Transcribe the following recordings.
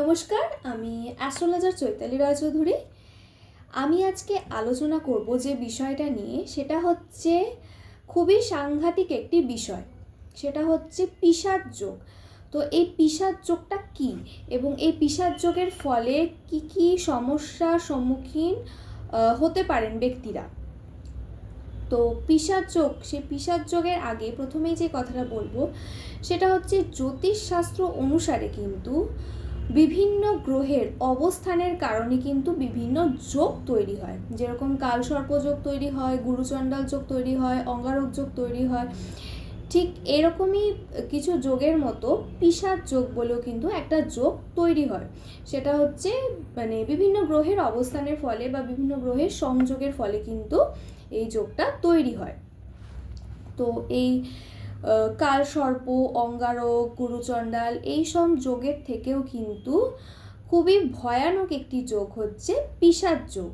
নমস্কার, আমি অ্যাস্ট্রোলজার চৈতালি রায়চৌধুরী। আমি আজকে আলোচনা করব যে বিষয়টা নিয়ে, সেটা হচ্ছে খুবই সাংঘাতিক একটি বিষয়। সেটা হচ্ছে পিসার যোগ। তো এই পিসার যোগটা কী? এবং এই পিসার যোগের ফলে কি কি সমস্যার সম্মুখীন হতে পারেন ব্যক্তিরা? তো পিসার যোগ, সেই পিসার যোগের আগে প্রথমেই যে কথাটা বলব, সেটা হচ্ছে জ্যোতিষশাস্ত্র অনুসারে কিন্তু বিভিন্ন গ্রহের অবস্থানের কারণে কিন্তু বিভিন্ন যোগ তৈরি হয়। যেরকম কালসর্পযোগ তৈরি হয়, গুরুচণ্ডাল যোগ তৈরি হয়, অঙ্গারক যোগ তৈরি হয়। ঠিক এরকমই কিছু যোগের মতো পিসার যোগ বলেও কিন্তু একটা যোগ তৈরি হয়। সেটা হচ্ছে মানে বিভিন্ন গ্রহের অবস্থানের ফলে বা বিভিন্ন গ্রহের সংযোগের ফলে কিন্তু এই যোগটা তৈরি হয়। তো এই কালসর্প, অঙ্গারক, গুরুচণ্ডাল এই সব যোগের থেকেও কিন্তু খুবই ভয়ানক একটি যোগ হচ্ছে পিসার যোগ।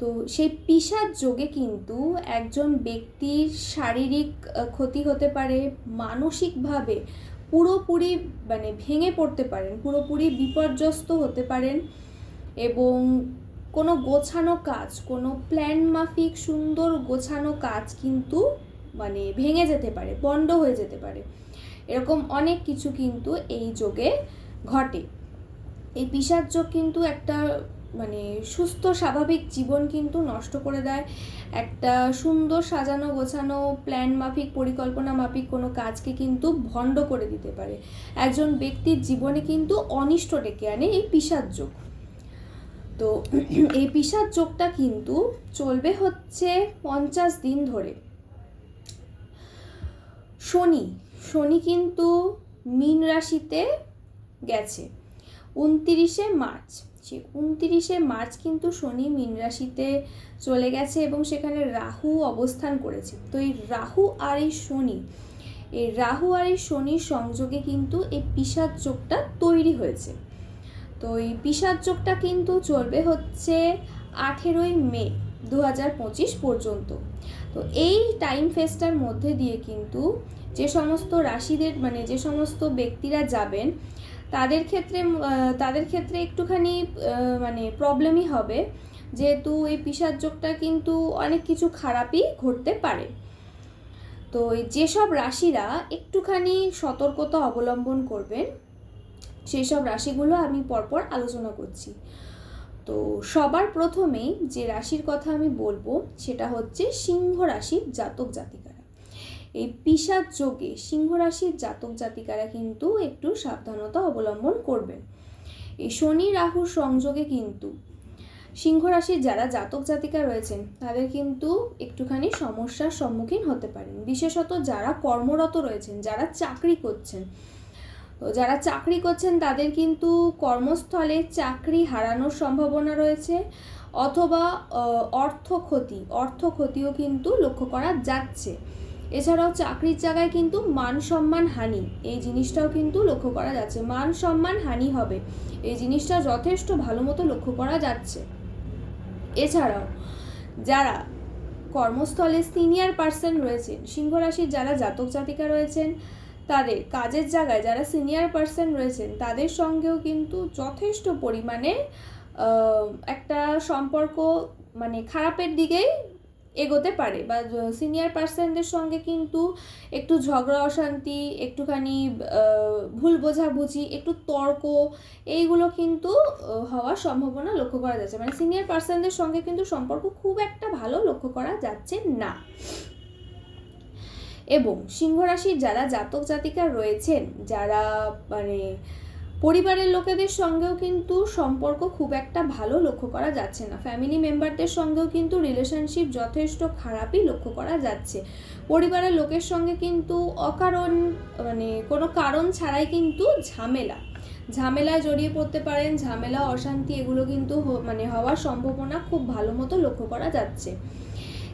তো সেই পিসার যোগে কিন্তু একজন ব্যক্তির শারীরিক ক্ষতি হতে পারে, মানসিকভাবে পুরোপুরি মানে ভেঙে পড়তে পারেন, পুরোপুরি বিপর্যস্ত হতে পারেন এবং কোনো গোছানো কাজ, কোনো প্ল্যান মাফিক সুন্দর গোছানো কাজ কিন্তু মানে ভেঙে যেতে পারে, বন্ধ হয়ে যেতে পারে। এরকম অনেক কিছু কিন্তু এই যোগে ঘটে। এই পিসার যোগ কিন্তু একটা মানে সুস্থ, স্বাভাবিক জীবন কিন্তু নষ্ট করে দেয়। একটা সুন্দর সাজানো, গোছানো প্ল্যান মাফিক, পরিকল্পনা মাফিক কোনো কাজকে কিন্তু ভণ্ড করে দিতে পারে। একজন ব্যক্তির জীবনে কিন্তু অনিষ্ট ডেকে আনে এই পিসার যোগ। তো এই পিসার যোগটা কিন্তু চলবে হচ্ছে পঞ্চাশ দিন ধরে। শনি শনি কিন্তু মীন রাশিতে গেছে। উনতিরিশে মার্চ, সে উনতিরিশে মার্চ কিন্তু শনি মীন রাশিতে চলে গেছে এবং সেখানে রাহু অবস্থান করেছে। তো এই রাহু আর এই শনি, এই রাহু আর এই শনির সংযোগে কিন্তু এই পিসার চোখটা তৈরি হয়েছে। তো এই পিসার চোখটা কিন্তু চলবে হচ্ছে আঠেরোই মে দু হাজার পঁচিশ পর্যন্ত। তো এই টাইম ফেসটার মধ্যে দিয়ে কিন্তু যে সমস্ত রাশিদের মানে যে সমস্ত ব্যক্তিরা যাবেন, তাদের ক্ষেত্রে তাদের ক্ষেত্রে একটুখানি মানে প্রবলেমই হবে। যেহেতু এই পিসার যোগটা কিন্তু অনেক কিছু খারাপই ঘটতে পারে। তো যেসব রাশিরা একটুখানি সতর্কতা অবলম্বন করবেন সেই সব রাশিগুলো আমি পরপর আলোচনা করছি। তো সবার প্রথমেই যে রাশির কথা আমি বলব, সেটা হচ্ছে সিংহ রাশির জাতক জাতিকারা। এই পিসার যোগে সিংহ রাশির জাতক জাতিকারা কিন্তু একটু সাবধানতা অবলম্বন করবেন। এই শনি রাহুর সংযোগে কিন্তু সিংহ রাশির যারা জাতক জাতিকা রয়েছেন, তাদের কিন্তু একটুখানি সমস্যার সম্মুখীন হতে পারেন। বিশেষত যারা কর্মরত রয়েছেন, যারা চাকরি করছেন যারা চাকরি করছেন, তাদের কিন্তু কর্মস্থলে চাকরি হারানোর সম্ভাবনা রয়েছে অথবা অর্থ ক্ষতি, অর্থ ক্ষতিও কিন্তু লক্ষ্য করা যাচ্ছে। এছাড়াও চাকরির জায়গায় কিন্তু মান সম্মান হানি, এই জিনিসটাও কিন্তু লক্ষ্য করা যাচ্ছে। মান সম্মান হানি হবে, এই জিনিসটা যথেষ্ট ভালো মতো লক্ষ্য করা যাচ্ছে। এছাড়াও যারা কর্মস্থলে সিনিয়র পার্সন রয়েছেন সিংহ রাশির যারা জাতক জাতিকা রয়েছেন তাদের কাজের জায়গায় যারা সিনিয়র পার্সন রয়েছেন, তাদের সঙ্গেও কিন্তু যথেষ্ট পরিমাণে একটা সম্পর্ক মানে খারাপের দিকেই এগোতে পারে বা সিনিয়র পার্সনদের সঙ্গে কিন্তু একটু ঝগড়া, অশান্তি, একটুখানি ভুল বোঝাবুঝি, একটু তর্ক, এইগুলো কিন্তু হওয়ার সম্ভাবনা লক্ষ্য করা যাচ্ছে। মানে সিনিয়র পার্সনদের সঙ্গে কিন্তু সম্পর্ক খুব একটা ভালো লক্ষ্য করা যাচ্ছে না। এবং সিংহ রাশির যারা জাতক জাতিকা রয়েছেন, যারা মানে পরিবারের লোকেদের সঙ্গেও কিন্তু সম্পর্ক খুব একটা ভালো লক্ষ্য করা যাচ্ছে না। ফ্যামিলি মেম্বারদের সঙ্গেও কিন্তু রিলেশনশিপ যথেষ্ট খারাপই লক্ষ্য করা যাচ্ছে। পরিবারের লোকের সঙ্গে কিন্তু অকারণ মানে কোনো কারণ ছাড়াই কিন্তু ঝামেলা। ঝামেলায় জড়িয়ে পড়তে পারেন, ঝামেলা, অশান্তি এগুলো কিন্তু মানে হওয়ার সম্ভাবনা খুব ভালো মতো লক্ষ্য করা যাচ্ছে।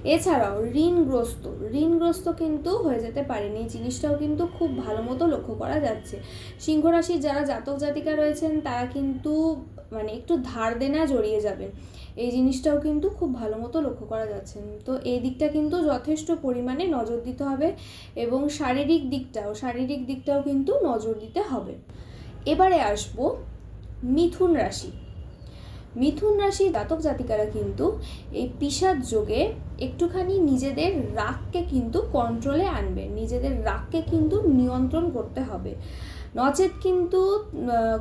এছাড়াও ঋণগ্রস্ত ঋণগ্রস্ত কিন্তু হয়ে যেতে পারেন। এই জিনিসটাও কিন্তু খুব ভালো মতো লক্ষ্য করা যাচ্ছে। সিংহ রাশির যারা জাতক জাতিকা রয়েছেন, তারা কিন্তু মানে একটু ধার দেনা জড়িয়ে যাবেন। এই জিনিসটাও কিন্তু খুব ভালো মতো লক্ষ্য করা যাচ্ছে। তো এই দিকটা কিন্তু যথেষ্ট পরিমাণে নজর দিতে হবে এবং শারীরিক দিকটাও শারীরিক দিকটাও কিন্তু নজর দিতে হবে। এবারে আসব মিথুন রাশি। মিথুন রাশি জাতক জাতিকারা কিন্তু এই পিসার যোগে একটুখানি নিজেদের রাগকে কিন্তু কন্ট্রোলে আনবে। নিজেদের রাগকে কিন্তু নিয়ন্ত্রণ করতে হবে। নচেত কিন্তু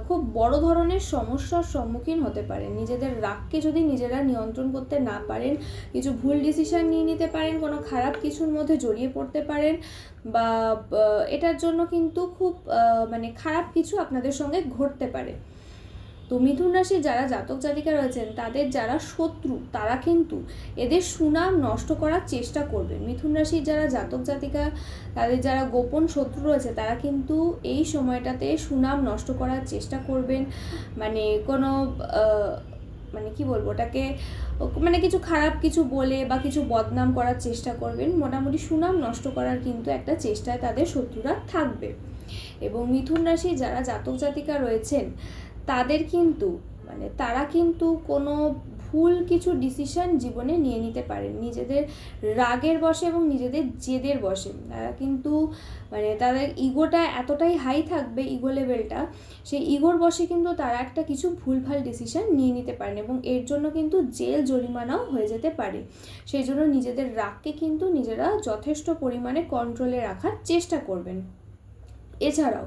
খুব বড় ধরনের সমস্যার সম্মুখীন হতে পারেন। নিজেদের রাগকে যদি নিজেরা নিয়ন্ত্রণ করতে না পারেন, কিছু ভুল ডিসিশন নিয়ে নিতে পারেন, কোনো খারাপ কিছুর মধ্যে জড়িয়ে পড়তে পারেন বা এটার জন্য কিন্তু খুব মানে খারাপ কিছু আপনাদের সঙ্গে ঘটতে পারে। তো মিথুন রাশির যারা জাতক জাতিকা রয়েছেন, তাদের যারা শত্রু, তারা কিন্তু এদের সুনাম নষ্ট করার চেষ্টা করবে মিথুন রাশির যারা জাতক জাতিকা, তাদের যারা গোপন শত্রু রয়েছে, তারা কিন্তু এই সময়টাতে সুনাম নষ্ট করার চেষ্টা করবেন। মানে কোনো মানে কি বলব ওটাকে মানে কিছু খারাপ কিছু বলে বা কিছু বদনাম করার চেষ্টা করবেন। মোটামুটি সুনাম নষ্ট করার কিন্তু একটা চেষ্টায় তাদের শত্রুরা থাকবে। এবং মিথুন রাশি যারা জাতক জাতিকা রয়েছেন তাদের কিন্তু মানে তারা কিন্তু কোনো ভুল কিছু ডিসিশন জীবনে নিয়ে নিতে পারেন। নিজেদের রাগের বসে এবং নিজেদের জেদের বসে তারা কিন্তু মানে তাদের ইগোটা এতটাই হাই থাকবে ইগো লেভেলটা সেই ইগোর বসে কিন্তু তারা একটা কিছু ভুলভাল ডিসিশন নিয়ে নিতে পারেন এবং এর জন্য কিন্তু জেল জরিমানাও হয়ে যেতে পারে। সেই জন্য নিজেদের রাগকে কিন্তু নিজেরা যথেষ্ট পরিমাণে কন্ট্রোলে রাখার চেষ্টা করবেন। এছাড়াও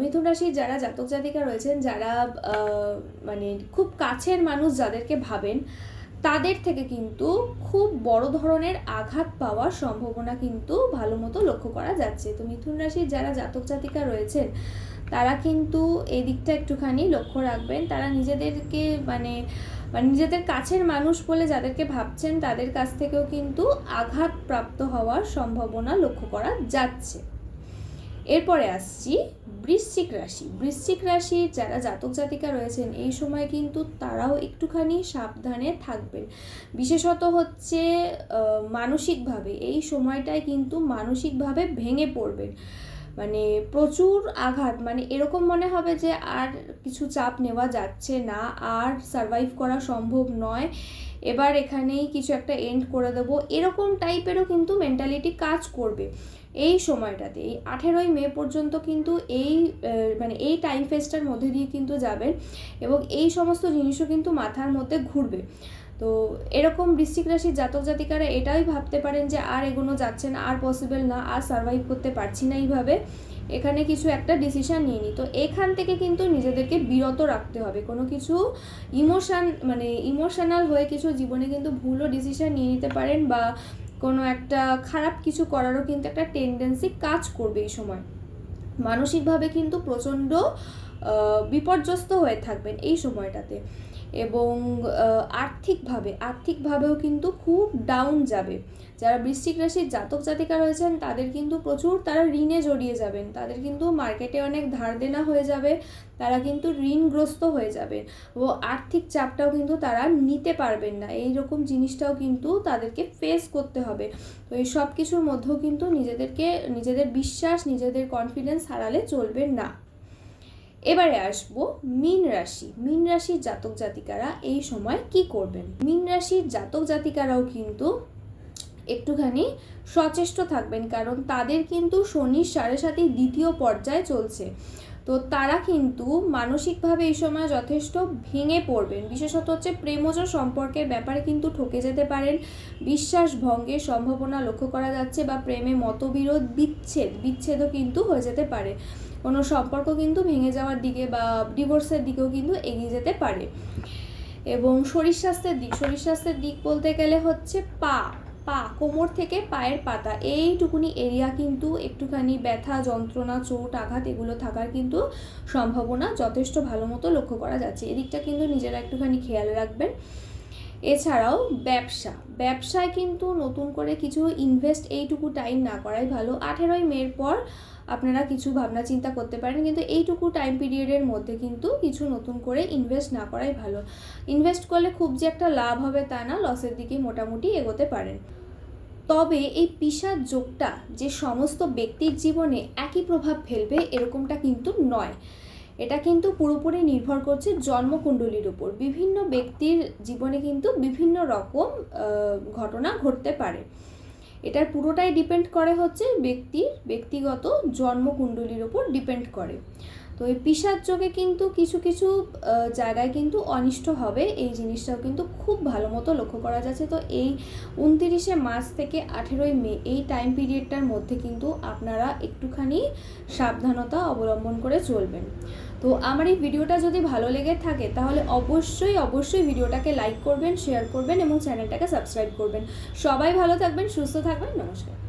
মিথুন রাশির যারা জাতক জাতিকা রয়েছেন, যারা মানে খুব কাছের মানুষ যাদেরকে ভাবেন, তাদের থেকে কিন্তু খুব বড় ধরনের আঘাত পাওয়ার সম্ভাবনা কিন্তু ভালো মতো লক্ষ্য করা যাচ্ছে। তো মিথুন রাশির যারা জাতক জাতিকা রয়েছেন, তারা কিন্তু এই দিকটা একটুখানি লক্ষ্য রাখবেন। তারা নিজেদেরকে মানে মানে নিজেদের কাছের মানুষ বলে যাদেরকে ভাবছেন, তাদের কাছ থেকেও কিন্তু আঘাত প্রাপ্ত হওয়ার সম্ভাবনা লক্ষ্য করা যাচ্ছে। এরপরে আসছি বৃশ্চিক রাশি। বৃশ্চিক রাশির যারা জাতক জাতিকা রয়েছেন, এই সময় কিন্তু তারাও একটুখানি সাবধানে থাকবেন। বিশেষত হচ্ছে মানসিকভাবে। এই সময়টায় কিন্তু মানসিকভাবে ভেঙে পড়বেন। মানে প্রচুর আঘাত। মানে এরকম মনে হবে যে আর কিছু চাপ নেওয়া যাচ্ছে না, আর সারভাইভ করা সম্ভব নয়। এবার এখানেই কিছু একটা এন্ড করে দেবো। এরকম টাইপেরও কিন্তু মেন্টালিটি কাজ করবে। এই সময়টাতে, এই আঠেরোই মে পর্যন্ত কিন্তু এই মানে এই টাইম ফেসটার মধ্যে দিয়ে কিন্তু যাবেন এবং এই সমস্ত জিনিসও কিন্তু মাথার মধ্যে ঘুরবে। তো এরকম বৃশ্চিক রাশির জাতক জাতিকারা এটাই ভাবতে পারেন যে আর এগোনো যাচ্ছে না, আর পসিবল না, আর সার্ভাইভ করতে পারছি না এইভাবে, এখানে কিছু একটা ডিসিশান নিয়ে নিই। তো এখান থেকে কিন্তু নিজেদেরকে বিরত রাখতে হবে। কোনো কিছু ইমোশান মানে ইমোশনাল হয়ে কিছু জীবনে কিন্তু ভুলও ডিসিশান নিয়ে নিতে পারেন বা কোনো একটা খারাপ কিছু করারও কিন্তু একটা টেন্ডেন্সি কাজ করবে এই সময়। মানসিকভাবে কিন্তু প্রচণ্ড বিপর্যস্ত হয়ে থাকবেন এই সময়টাতে। এবং আর্থিকভাবে, আর্থিকভাবেও কিন্তু খুব ডাউন যাবে। যারা বৃশ্চিক রাশির জাতক জাতিকা রয়েছেন, তাদের কিন্তু প্রচুর তারা ঋণে জড়িয়ে যাবেন। তাদের কিন্তু মার্কেটে অনেক ধার দেনা হয়ে যাবে, তারা কিন্তু ঋণগ্রস্ত হয়ে যাবে ও আর্থিক চাপটাও কিন্তু তারা নিতে পারবেন না। এই রকম জিনিসটাও কিন্তু তাদেরকে ফেস করতে হবে। তো এই সব কিছুর মধ্যেও কিন্তু নিজেদেরকে, নিজেদের বিশ্বাস, নিজেদের কনফিডেন্স হারালে চলবে না। এবারে আসব মিন রাশি। মিন রাশির জাতক জাতিকারা এই সময় কি করবেন? মিন রাশির জাতক জাতিকারাও কিন্তু একটুখানি সচেষ্ট থাকবেন, কারণ তাদের কিন্তু শনির সাড়ে সাথে দ্বিতীয় পর্যায়ে চলছে। তো তারা কিন্তু মানসিকভাবে এই সময় যথেষ্ট ভেঙে পড়বেন। বিশেষত হচ্ছে প্রেমজ সম্পর্কের ব্যাপারে কিন্তু ঠকে যেতে পারেন। বিশ্বাস ভঙ্গের সম্ভাবনা লক্ষ্য করা যাচ্ছে বা প্রেমে মতবিরোধ, বিচ্ছেদ, বিচ্ছেদও কিন্তু হয়ে যেতে পারে। কোনো সম্পর্ক কিন্তু ভেঙে যাওয়ার দিকে বা ডিভোর্সের দিকেও কিন্তু এগিয়ে যেতে পারে। এবং শরীর স্বাস্থ্যের দিক, শরীর স্বাস্থ্যের দিক বলতে গেলে হচ্ছে পা পা, কোমর থেকে পায়ের পাতা, এইটুকুনি এরিয়া কিন্তু একটুখানি ব্যথা, যন্ত্রণা, চোট, আঘাত এগুলো থাকার কিন্তু সম্ভাবনা যথেষ্ট ভালো মতো লক্ষ্য করা যাচ্ছে। এদিকটা কিন্তু নিজেরা একটুখানি খেয়াল রাখবেন। এছাড়াও ব্যবসা, ব্যবসায় কিন্তু নতুন করে কিছু ইনভেস্ট এইটুকু টাইম না করাই ভালো। আঠেরোই মের পর আপনারা কিছু ভাবনা চিন্তা করতে পারেন, কিন্তু এইটুকু টাইম পিরিয়ডের মধ্যে কিন্তু কিছু নতুন করে ইনভেস্ট না করাই ভালো। ইনভেস্ট করলে খুব যে একটা লাভ হবে তা না লসের দিকে মোটামুটি এগোতে পারেন। তবে এই পিসার যোগটা যে সমস্ত ব্যক্তির জীবনে একই প্রভাব ফেলবে এরকমটা কিন্তু নয়। এটা কিন্তু পুরোপুরি নির্ভর করছে জন্মকুণ্ডলীর উপর। বিভিন্ন ব্যক্তির জীবনে কিন্তু বিভিন্ন রকম ঘটনা ঘটতে পারে। এটার পুরোটাই ডিপেন্ড করে হচ্ছে ব্যক্তির ব্যক্তিগত জন্মকুণ্ডলীর ওপর ডিপেন্ড করে। তো এই পিসার যোগে কিন্তু কিছু কিছু জায়গায় কিন্তু অনিষ্ট হবে, এই জিনিসটাও কিন্তু খুব ভালো মতো লক্ষ্য করা যাচ্ছে। তো এই উনতিরিশে মার্চ থেকে আঠেরোই মে এই টাইম পিরিয়ডটার মধ্যে কিন্তু আপনারা একটুখানি সাবধানতা অবলম্বন করে চলবেন। তো আমার এই ভিডিওটা যদি ভালো লেগে থাকে, তাহলে অবশ্যই অবশ্যই ভিডিওটাকে লাইক করবেন শেয়ার করবেন এবং চ্যানেলটাকে সাবস্ক্রাইব করবেন। সবাই ভালো থাকবেন, সুস্থ থাকবেন, নমস্কার।